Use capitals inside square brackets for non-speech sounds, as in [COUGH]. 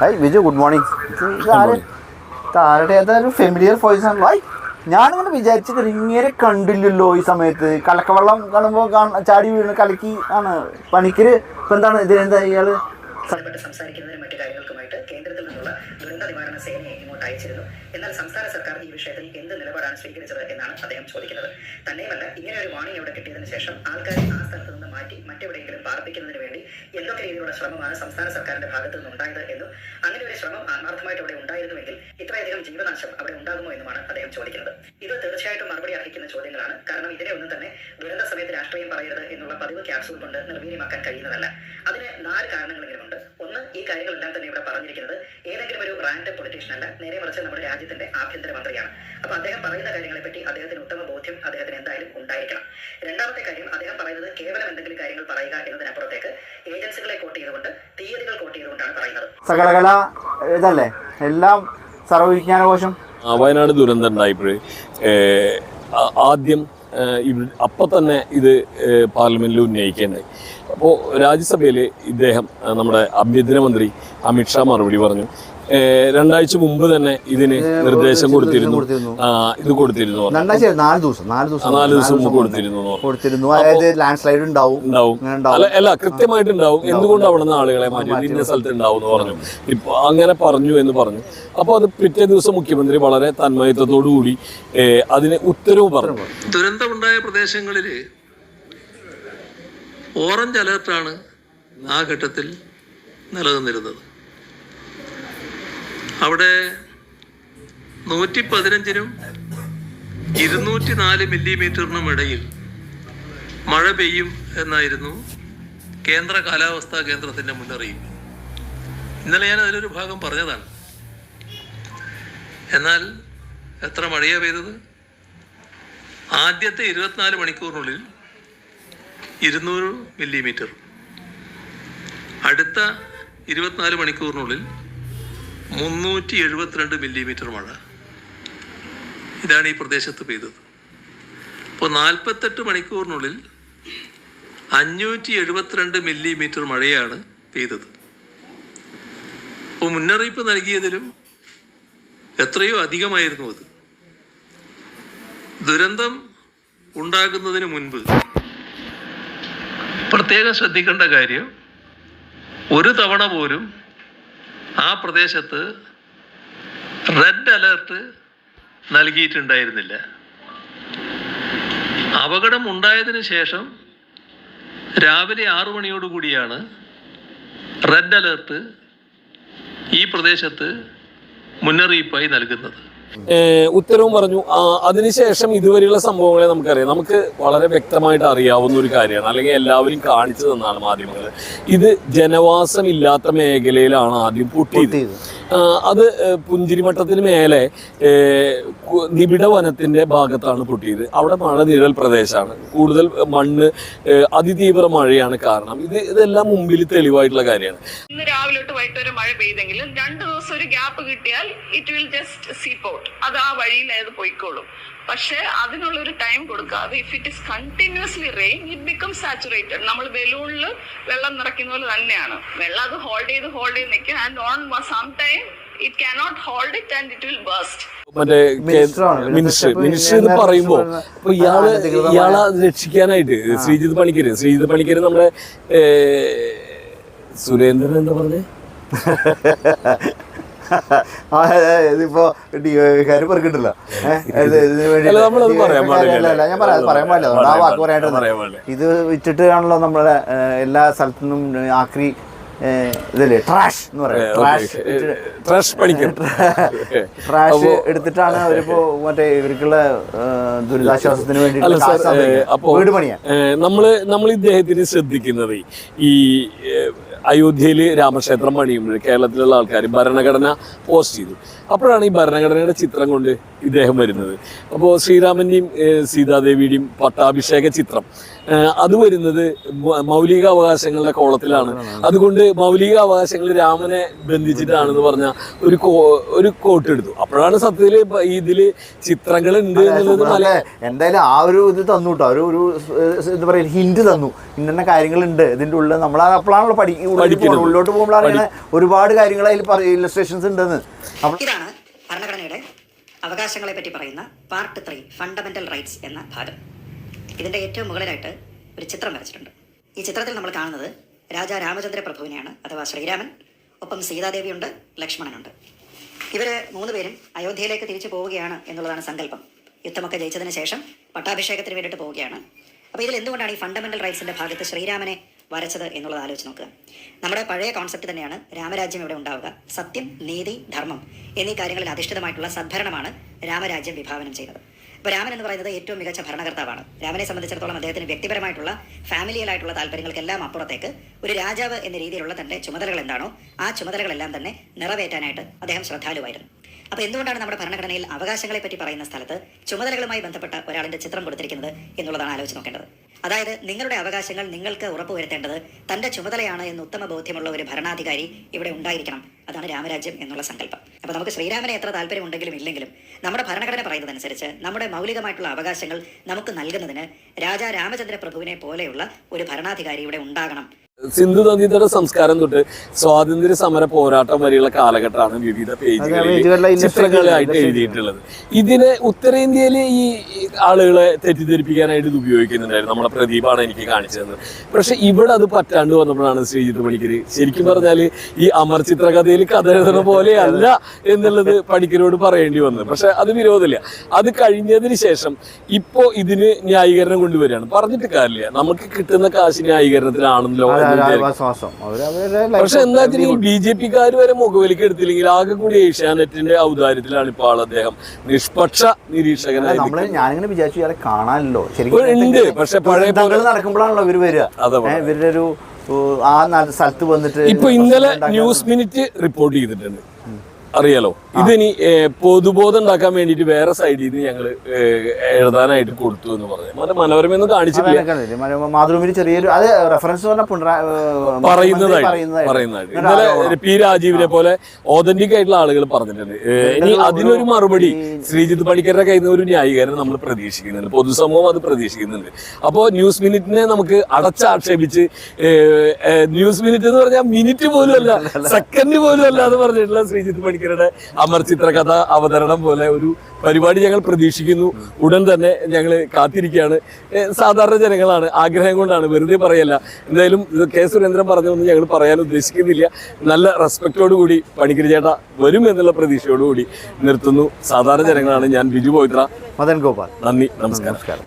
Hi Viju good morning താരുടെ ഏതായാലും familiar voice ആണല്ലോ ഹായ് ഞാനിങ്ങനെ വിചാരിച്ചത് ഇങ്ങനെ കണ്ടില്ലല്ലോ ഈ സമയത്ത്. കലക്കവെള്ളം കാണുമ്പോൾ ചാടി വീണ് കലക്കി ആണ്. പണിക്കര് ഇപ്പം എന്താണ് ഇതിനെന്താ ഇയാൾ? ബന്ധപ്പെട്ട് സംസാരിക്കുന്നതിനും മറ്റു കാര്യങ്ങൾക്കുമായിട്ട് കേന്ദ്രത്തിൽ നിന്നുള്ള ദുരന്ത നിവാരണ സേനയെ ഇങ്ങോട്ട് അയച്ചിരുന്നു. എന്നാൽ സംസ്ഥാന സർക്കാർ ഈ വിഷയത്തിൽ എന്ത് നിലപാടാണ് സ്വീകരിച്ചത് എന്നാണ് അദ്ദേഹം ചോദിക്കുന്നത്. തന്നെയുമല്ല ഇങ്ങനെ ഒരു വാണിംഗ് ഇവിടെ കിട്ടിയതിനു ശേഷം ആൾക്കാരെ ആ സ്ഥലത്ത് നിന്ന് മാറ്റി മറ്റെവിടെയെങ്കിലും പാർപ്പിക്കുന്നതിന് വേണ്ടി എന്തൊക്കെ രീതിയിലുള്ള ശ്രമമാണ് സംസ്ഥാന സർക്കാരിന്റെ ഭാഗത്തു നിന്നുണ്ടായത് എന്നും അങ്ങനെ ഒരു ശ്രമം ആത്മാർത്ഥമായിട്ട് അവിടെ ഉണ്ടായിരുന്നുവെങ്കിൽ ഇത്രയധികം ജീവനാശം അവിടെ ഉണ്ടാകുമോ എന്നുമാണ് അദ്ദേഹം ചോദിക്കുന്നത്. ഇത് തീർച്ചയായിട്ടും മറുപടി അർഹിക്കുന്ന ചോദ്യങ്ങളാണ്. കാരണം ഇതിനെ ഒന്നും തന്നെ ദുരന്ത സമയത്ത് രാഷ്ട്രീയം പറയരുത് എന്നുള്ള പതിവ് ക്യാപ്സൂൾ കൊണ്ട് നിർവീര്യമാക്കാൻ കഴിയുന്നതല്ല. അതിന് നാല് കാരണങ്ങളെങ്കിലും ഉണ്ട്. ഒന്ന് ഈ കാര്യങ്ങളെല്ലാം തന്നെ ഇവിടെ പറഞ്ഞിരിക്കുന്നത്. ഏതെങ്കിലും ഒരു റാൻഡം പൊളിറ്റീഷ്യൻ അല്ല നേരെ മറിച്ച് നമ്മുടെ രാജ്യത്തിന്റെ ആഭ്യന്തരമന്ത്രിയാണ് അപ്പൊ അദ്ദേഹം പറയുന്ന കാര്യങ്ങളെ പറ്റി അദ്ദേഹത്തിന് ഉത്തമ ബോധ്യം അദ്ദേഹത്തിന് എന്തായാലും ഉണ്ടായിരിക്കണം. രണ്ടാമത്തെ കാര്യം അദ്ദേഹം പറയുന്നത് കേവലം എന്തെങ്കിലും കാര്യങ്ങൾ പറയുക എന്നതിനപ്പുറത്തേക്ക് ഏജൻസികളെ കോട്ട് ചെയ്തുകൊണ്ട് തീയതികൾ കോട്ട് ചെയ്തുകൊണ്ടാണ് പറയുന്നത്. സകലകല ഇതല്ലേ? എല്ലാം സർവവിജ്ഞാനകോശം വയനാട് ദുരന്തം ഉണ്ടായപ്പോഴേ ആദ്യം അപ്പം തന്നെ ഇത് പാർലമെന്റിൽ പാർലമെന്റിൽ ഉന്നയിക്കേണ്ടായി അപ്പോൾ രാജ്യസഭയിൽ ഇദ്ദേഹം നമ്മുടെ ആഭ്യന്തരമന്ത്രി അമിത്ഷാ മറുപടി പറഞ്ഞു. രണ്ടാഴ്ച മുമ്പ് തന്നെ ഇതിന് നിർദ്ദേശം കൊടുത്തിരുന്നു. ഇത് കൊടുത്തിരുന്നു. നാല് ദിവസം നാല് ദിവസം നാല് ദിവസം മുമ്പ് കൊടുത്തിരുന്നു കൊടുത്തിരുന്നു. അതായത് ലാൻഡ് സ്ലൈഡ് ഉണ്ടാവും. ഉണ്ടാവും. അല്ല അല്ല കൃത്യമായിട്ട് ഉണ്ടാവും. എന്തുകൊണ്ട് അവിടെ നിന്ന് ആളുകളെ മാറ്റി? ഇന്ന സ്ഥലത്ത് ഉണ്ടാവും എന്ന് പറഞ്ഞു. ഇപ്പൊ അങ്ങനെ പറഞ്ഞു എന്ന് പറഞ്ഞു. അപ്പോൾ അത് പിറ്റേ ദിവസം മുഖ്യമന്ത്രി വളരെ തന്മയത്വത്തോടു കൂടി അതിന് ഉത്തരവ് പറഞ്ഞു. ദുരന്തമുണ്ടായ പ്രദേശങ്ങളിൽ ഓറഞ്ച് അലേർട്ടാണ് ആ ഘട്ടത്തിൽ നിലനിന്നിരുന്നത്. അവിടെ നൂറ്റി പതിനഞ്ചിനും ഇരുന്നൂറ്റി നാല് മില്ലിമീറ്ററിനും ഇടയിൽ മഴ പെയ്യും എന്നായിരുന്നു കേന്ദ്ര കാലാവസ്ഥാ കേന്ദ്രത്തിന്റെ മുന്നറിയിപ്പ്. ഇന്നലെ ഞാൻ അതിലൊരു ഭാഗം പറഞ്ഞതാണ്. എന്നാൽ എത്ര മഴയാണ് പെയ്തത്? ആദ്യത്തെ ഇരുപത്തിനാല് മണിക്കൂറിനുള്ളിൽ ഇരുന്നൂറ് മില്ലിമീറ്റർ. അടുത്ത ഇരുപത്തിനാല് മണിക്കൂറിനുള്ളിൽ മുന്നൂറ്റി എഴുപത്തിരണ്ട് മില്ലിമീറ്റർ മഴ ഇതാണ് ഈ പ്രദേശത്ത് പെയ്തത്. അപ്പോൾ നാൽപ്പത്തെട്ട് മണിക്കൂറിനുള്ളിൽ അഞ്ഞൂറ്റി എഴുപത്തിരണ്ട് മില്ലിമീറ്റർ മഴയാണ് പെയ്തത്. അപ്പോൾ മുന്നറിയിപ്പ് നൽകിയതിലും എത്രയോ അധികമായിരുന്നു അത്. ദുരന്തം ഉണ്ടാകുന്നതിന് മുൻപ് പ്രത്യേകം ശ്രദ്ധിക്കേണ്ട കാര്യം ഒരു തവണ പോലും ആ പ്രദേശത്ത് റെഡ് അലേർട്ട് നൽകിയിട്ടുണ്ടായിരുന്നില്ല. അപകടം ഉണ്ടായതിന് ശേഷം രാവിലെ ആറു മണിയോടുകൂടിയാണ് റെഡ് അലേർട്ട് ഈ പ്രദേശത്ത് മുന്നറിയിപ്പായി നൽകുന്നത്. ഉത്തരവും പറഞ്ഞു. അതിനുശേഷം ഇതുവരെയുള്ള സംഭവങ്ങളെ നമുക്കറിയാം. നമുക്ക് വളരെ വ്യക്തമായിട്ട് അറിയാവുന്ന ഒരു കാര്യമാണ്. അല്ലെങ്കിൽ എല്ലാവരും കാണിച്ചു തന്നാണ് മാധ്യമങ്ങൾ. ഇത് ജനവാസം ഇല്ലാത്ത മേഖലയിലാണ് ആദ്യം പൊട്ടിയത്. അത് പുഞ്ചിരിമട്ടത്തിന് മേലെ നിബിഡ വനത്തിന്റെ ഭാഗത്താണ് പൊട്ടിയത്. അവിടെ മഴ നിഴൽ പ്രദേശമാണ്. കൂടുതൽ മണ്ണ് അതിതീവ്ര മഴയാണ് കാരണം. ഇത് ഇതെല്ലാം മുമ്പിൽ തെളിവായിട്ടുള്ള കാര്യമാണ്. ഇന്ന് രാവിലെ തൊട്ട് വൈകിട്ട് വരെ മഴ പെയ്തെങ്കിലും രണ്ട് ദിവസം ഒരു ഗ്യാപ്പ് കിട്ടിയാൽ it will just seep out അത് ആ വഴിയിൽ അത് പോയിക്കോളും. പക്ഷെ അതിനുള്ള ഒരു ടൈം കൊടുക്കാതെ if it is continuously rain it become saturated നമ്മൾ ബലൂണിൽ വെള്ളം നിറയ്ക്കുന്ന പോലെ തന്നെയാണ്. വെള്ളം അത് ഹോൾഡ് ചെയ്ത് ഹോൾഡ് ചെയ്ത് നിൽക്കും. And on some time it cannot hold it and it will burst മറ്റേ. മിനിസ്റ്റർ മിനിസ്റ്റർ എന്ന് പറയുമ്പോ ഇപ്പൊ ഇയാൾ ഇയാളെ രക്ഷിക്കാനായിട്ട് ശ്രീജിത് പണിക്കര് ശ്രീജിത് പണിക്കര് നമ്മുടെ സുരേന്ദ്രൻ എന്താ പറഞ്ഞേ? [LAUGHS] ഇതിപ്പോ കാര്യം പെറുക്കിട്ടില്ല. ഞാൻ പറയാം പറയാൻ പാടില്ല ആ വാക്ക്. പറയാനായിട്ട്. ഇത് വിറ്റിട്ട് ആണല്ലോ നമ്മുടെ എല്ലാ സ്ഥലത്തു നിന്നും ആക്രി ഇതല്ലേ ട്രാഷ് എന്ന് പറയാം ട്രാഷ് [LAUGHS] എടുത്തിട്ടാണ് അവരിപ്പോ മറ്റേ ഇവർക്കുള്ള ദുരിതാശ്വാസത്തിന് വേണ്ടി വീട് പണിയാ നമ്മൾ നമ്മൾ ഇദ്ദേഹത്തിന് ശ്രദ്ധിക്കുന്നത് ഈ അയോധ്യയിൽ രാമക്ഷേത്രം പണിയുമ്പോൾ കേരളത്തിലുള്ള ആൾക്കാർ ഭരണഘടന പോസ്റ്റ് ചെയ്തു. അപ്പോഴാണ് ഈ ഭരണഘടനയുടെ ചിത്രം കൊണ്ട് ഇദ്ദേഹം വരുന്നത്. അപ്പോൾ ശ്രീരാമന്റെയും സീതാദേവിയുടെയും പട്ടാഭിഷേക ചിത്രം. അത് വരുന്നത് മൗലിക അവകാശങ്ങളുടെ കോളത്തിലാണ്. അതുകൊണ്ട് മൗലിക അവകാശങ്ങൾ രാമനെ ബന്ധിച്ചിട്ടാണെന്ന് പറഞ്ഞ ഒരു ഒരു കോട്ട് എടുത്തു. അപ്പോഴാണ് സത്യത്തിൽ ഇതിൽ ചിത്രങ്ങൾ ഉണ്ട് എന്നുള്ളത് എന്തായാലും ആ ഒരു ഇത് തന്നു കേട്ടോ ഒരു ഒരു എന്താ പറയുക ഹിന്റ് തന്നു. ഇന്ന കാര്യങ്ങളുണ്ട്. ഇതിന്റെ ഉള്ളിൽ നമ്മൾ അപ്പോഴാണല്ലോ പഠിക്കുന്നത്. ഉള്ളിലോട്ട് പോകുമ്പോഴാണ് ഇങ്ങനെ ഒരുപാട് കാര്യങ്ങൾ അതിൽ ഇല്ലസ്ട്രേഷൻസ് ഉണ്ടെന്ന്. ഇതാണ് ഭരണഘടനയുടെ അവകാശങ്ങളെ പറ്റി പറയുന്ന പാർട്ട് ത്രീ ഫണ്ടമെന്റൽ റൈറ്റ്സ് എന്ന ഭാഗം. ഇതിന്റെ ഏറ്റവും മുകളിലായിട്ട് ഒരു ചിത്രം വരച്ചിട്ടുണ്ട്. ഈ ചിത്രത്തിൽ നമ്മൾ കാണുന്നത് രാജാ രാമചന്ദ്ര പ്രഭുവിനെയാണ് അഥവാ ശ്രീരാമൻ. ഒപ്പം സീതാദേവിയുണ്ട് ലക്ഷ്മണനുണ്ട്. ഇവർ മൂന്ന് പേരും അയോധ്യയിലേക്ക് തിരിച്ചു പോവുകയാണ് എന്നുള്ളതാണ് സങ്കല്പം. യുദ്ധമൊക്കെ ജയിച്ചതിന് ശേഷം പട്ടാഭിഷേകത്തിന് വേണ്ടിയിട്ട് പോവുകയാണ്. അപ്പോൾ ഇതിൽ എന്തുകൊണ്ടാണ് ഈ ഫണ്ടമെന്റൽ റൈറ്റ്സിന്റെ ഭാഗത്ത് ശ്രീരാമനെ വരച്ചത് എന്നുള്ളത് ആലോചിച്ച് നോക്കുക. നമ്മുടെ പഴയ കോൺസെപ്റ്റ് തന്നെയാണ് രാമരാജ്യം ഇവിടെ ഉണ്ടാവുക. സത്യം നീതി ധർമ്മം എന്നീ കാര്യങ്ങളിൽ അധിഷ്ഠിതമായിട്ടുള്ള സദ്ഭരണമാണ് രാമരാജ്യം വിഭാവനം ചെയ്തത്. അപ്പോൾ രാമൻ എന്ന് പറയുന്നത് ഏറ്റവും മികച്ച ഭരണകർത്താവാണ്. രാമനെ സംബന്ധിച്ചിടത്തോളം അദ്ദേഹത്തിന് വ്യക്തിപരമായിട്ടുള്ള ഫാമിലിയിലായിട്ടുള്ള താല്പര്യങ്ങൾക്കെല്ലാം അപ്പുറത്തേക്ക് ഒരു രാജാവ് എന്ന രീതിയിലുള്ള തന്റെ ചുമതലകൾ എന്താണോ ആ ചുമതലകളെല്ലാം തന്നെ നിറവേറ്റാനായിട്ട് അദ്ദേഹം ശ്രദ്ധാലുവായിരുന്നു. അപ്പോൾ എന്തുകൊണ്ടാണ് നമ്മുടെ ഭരണഘടനയിൽ അവകാശങ്ങളെ പറ്റി പറയുന്ന സ്ഥലത്ത് ചുമതലകളുമായി ബന്ധപ്പെട്ട ഒരാളിന്റെ ചിത്രം കൊടുത്തിരിക്കുന്നത് എന്നുള്ളതാണ് ആലോചിച്ച് നോക്കേണ്ടത്? അതായത് നിങ്ങളുടെ അവകാശങ്ങൾ നിങ്ങൾക്ക് ഉറപ്പുവരുത്തേണ്ടത് തന്റെ ചുമതലയാണ് എന്ന് ഉത്തമ ബോധ്യമുള്ള ഒരു ഭരണാധികാരി ഇവിടെ ഉണ്ടായിരിക്കണം. അതാണ് രാമരാജ്യം എന്നുള്ള സങ്കല്പം. അപ്പൊ നമുക്ക് ശ്രീരാമനെ എത്ര താല്പര്യമുണ്ടെങ്കിലും ഇല്ലെങ്കിലും നമ്മുടെ ഭരണഘടന പറയുന്നതനുസരിച്ച് നമ്മുടെ മൗലികമായിട്ടുള്ള അവകാശങ്ങൾ നമുക്ക് നൽകുന്നതിന് രാജാ രാമചന്ദ്ര പ്രഭുവിനെ പോലെയുള്ള ഒരു ഭരണാധികാരി ഇവിടെ ഉണ്ടാകണം. സിന്ധു നദീതട സംസ്കാരം തൊട്ട് സ്വാതന്ത്ര്യ സമര പോരാട്ടം വരെയുള്ള കാലഘട്ടമാണ് വിവിധ പേജുകളിൽ ചിത്രങ്ങളായിട്ട് എഴുതിയിട്ടുള്ളത്. ഇതിനെ ഉത്തരേന്ത്യയിലെ ഈ ആളുകളെ തെറ്റിദ്ധരിപ്പിക്കാനായിട്ട് ഇത് ഉപയോഗിക്കുന്നുണ്ടായിരുന്നു. നമ്മുടെ പ്രദീപാണ് എനിക്ക് കാണിച്ചു തന്നത്. പക്ഷെ ഇവിടെ അത് പറ്റാണ്ട് വന്നപ്പോഴാണ് ശ്രീജിത്ത് പണിക്കര് ശരിക്കും പറഞ്ഞാൽ ഈ അമർ ചിത്രകഥയിൽ കഥ എഴുതുന്ന പോലെയല്ല എന്നുള്ളത് പണിക്കരോട് പറയേണ്ടി വന്നത്. പക്ഷെ അത് വിരോധമില്ല. അത് കഴിഞ്ഞതിന് ശേഷം ഇപ്പോ ഇതിന് ന്യായീകരണം കൊണ്ടുവരികയാണ്. പറഞ്ഞിട്ട് കാര്യമില്ല. നമുക്ക് കിട്ടുന്ന കാശ് ന്യായീകരണത്തിലാണല്ലോ എന്ന് പക്ഷെ എന്താ വെച്ചാൽ ബി ജെ പിക്കാർ വരെ മുഖവിലേക്ക് എടുത്തില്ലെങ്കിൽ ആകെ കൂടി ഏഷ്യാനെറ്റിന്റെ ഔദാര്യത്തിലാണ് ഇപ്പൊ അദ്ദേഹം. നിഷ്പക്ഷ നിരീക്ഷകനായി നമ്മൾ ഞാനിങ്ങനെ വിചാരിച്ചു ഇയാളെ കാണാനില്ലോ. ഇപ്പോൾ ഉണ്ട്, പക്ഷെ പഴയ പോലെ- നടക്കുമ്പോഴാണല്ലോ ഇവർ വരിക. അതെ, ഏ, ഇവരുടെ ഒരു ആ സ്ഥലത്ത് വന്നിട്ട് ഇപ്പൊ ഇന്നലെ ന്യൂസ് മിനിറ്റ് റിപ്പോർട്ട് ചെയ്തിട്ടുണ്ട്. അറിയാലോ? ഇതിനി പൊതുബോധം ഉണ്ടാക്കാൻ വേണ്ടിയിട്ട് വേറെ സൈഡിൽ നിന്ന് ഞങ്ങൾ എഴുതാനായിട്ട് കൊടുത്തു എന്ന് പറഞ്ഞു. മറ്റേ മനോരമയൊന്നും കാണിച്ചിട്ടില്ല. മാതൃഭൂമിയിൽ ചെറിയൊരു അത് റെഫറൻസ് പറയുന്നതായിട്ട് പറയുന്നതായിട്ട്. ഇന്നലെ പി രാജീവിനെ പോലെ ഓതന്റിക് ആയിട്ടുള്ള ആളുകൾ പറഞ്ഞിട്ടുണ്ട്. ഇനി അതിനൊരു മറുപടി ശ്രീജിത്ത് പണിക്കരുടെ കയ്യിൽ നിന്ന് ഒരു ന്യായീകരണം നമ്മൾ പ്രതീക്ഷിക്കുന്നുണ്ട്. പൊതുസമൂഹം അത് പ്രതീക്ഷിക്കുന്നുണ്ട്. അപ്പോൾ ന്യൂസ് മിനിറ്റിനെ നമുക്ക് അടച്ചാക്ഷേപിച്ച് ന്യൂസ് മിനിറ്റ് എന്ന് പറഞ്ഞാൽ മിനിറ്റ് പോലും അല്ല സെക്കൻഡ് പോലും അല്ല എന്ന് പറഞ്ഞിട്ടുള്ള ശ്രീജിത്ത് പണിക്കരുടെ അമർ ചിത്രകഥ അവതരണം പോലെ ഒരു പരിപാടി ഞങ്ങൾ പ്രതീക്ഷിക്കുന്നു. ഉടൻ തന്നെ ഞങ്ങൾ കാത്തിരിക്കുകയാണ്. സാധാരണ ജനങ്ങളാണ്. ആഗ്രഹം കൊണ്ടാണ്. വെറുതെ പറയല്ല. എന്തായാലും ഇത് കെ സുരേന്ദ്രൻ പറഞ്ഞൊന്നും ഞങ്ങൾ പറയാൻ ഉദ്ദേശിക്കുന്നില്ല. നല്ല റെസ്പെക്റ്റോടു കൂടി പണിക്കരി ചേട്ട വരും എന്നുള്ള പ്രതീക്ഷയോടുകൂടി നിർത്തുന്നു. സാധാരണ ജനങ്ങളാണ്. ഞാൻ ബിജു പോയിത്ര മദൻ ഗോപാൽ. നന്ദി. നമസ്കാരം.